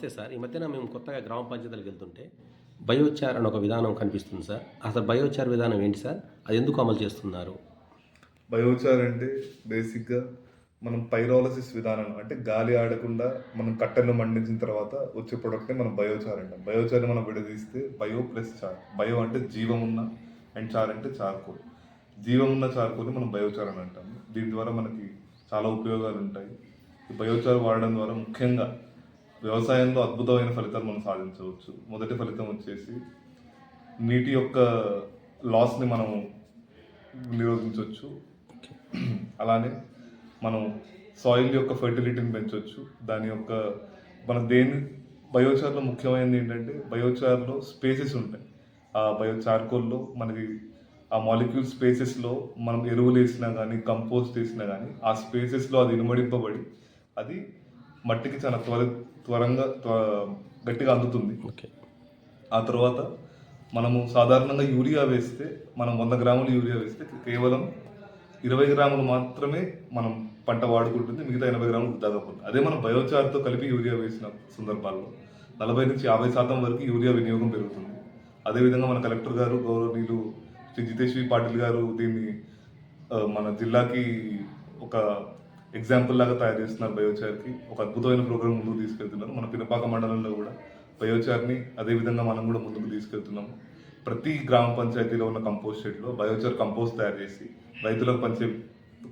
నమస్తే సార్. ఈ మధ్యన మేము కొత్తగా గ్రామ పంచాయతీలకు వెళ్తుంటే బయోచార్ అని ఒక విధానం కనిపిస్తుంది సార్. అసలు బయోచార్ విధానం ఏంటి సార్? అది ఎందుకు అమలు చేస్తున్నారు? బయోచార్ అంటే బేసిక్గా మనం పైరాలసిస్ విధానం అంటే గాలి ఆడకుండా మనం కట్టెలను మండించిన తర్వాత వచ్చే ప్రొడక్ట్ని మనం బయోచార్ అంటాం. బయోచార్ని మనం విడదీస్తే బయో ప్లస్ చార్ బయో అంటే జీవం ఉన్న అండ్ చార్ అంటే చార్కోల్. జీవం ఉన్న చార్కోల్ని మనం బయోచార్ అని అంటాం. దీని ద్వారా మనకి చాలా ఉపయోగాలు ఉంటాయి. బయోచార్ వాడడం ద్వారా ముఖ్యంగా వ్యవసాయంలో అద్భుతమైన ఫలితాలు మనం సాధించవచ్చు. మొదటి ఫలితం వచ్చేసి నీటి యొక్క లాస్ని మనం నిరోధించవచ్చు. అలానే మనం సాయిల్ యొక్క ఫర్టిలిటీని పెంచవచ్చు. దాని యొక్క మన దేని బయోచార్లో ముఖ్యమైనది ఏంటంటే బయోచార్లో స్పేసెస్ ఉంటాయి. ఆ బయోచార్కోల్లో మనకి ఆ మాలిక్యూల్ స్పేసెస్లో మనం ఎరువులు వేసినా కానీ కంపోస్ట్ వేసినా కానీ ఆ స్పేసెస్లో అది ఇనుమడింపబడి అది మట్టికి చాలా త్వర త్వరంగా త్వ- గట్టిగా అందుతుంది. ఆ తర్వాత మనము సాధారణంగా యూరియా వేస్తే మనం వంద గ్రాములు యూరియా వేస్తే కేవలం ఇరవై గ్రాములు మాత్రమే మనం పంట వాడుకుంటుంది మిగతా ఎనభై గ్రాములు వృధాగా పోతుంది అదే మనం బయోచార్తో కలిపి యూరియా వేసిన సందర్భాల్లో నలభై నుంచి యాభై శాతం వరకు యూరియా వినియోగం పెరుగుతుంది. అదేవిధంగా మన కలెక్టర్ గారు గౌరవనీయులు శ్రీ జితేశ్వరి పాటిల్ గారు దీన్ని మన జిల్లాకి ఒక ఎగ్జాంపుల్ లాగా తయారు చేస్తున్నారు బయోచార్కి ఒక అద్భుతమైన ప్రోగ్రామ్ ముందుకు తీసుకెళ్తున్నారు. మన పినపాక మండలంలో కూడా బయోచార్ని అదేవిధంగా మనం కూడా ముందుకు తీసుకెళ్తున్నాము. ప్రతి గ్రామ పంచాయతీలో ఉన్న కంపోస్ట్ షెడ్లో బయోచార్ కంపోస్ట్ తయారు చేసి రైతులకు పంచే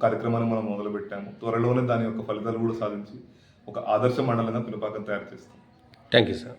కార్యక్రమాన్ని మనం మొదలుపెట్టాము. త్వరలోనే దాని యొక్క ఫలితాలు కూడా సాధించి ఒక ఆదర్శ మండలంగా పినపాకం తయారు చేస్తాం. Thank you sir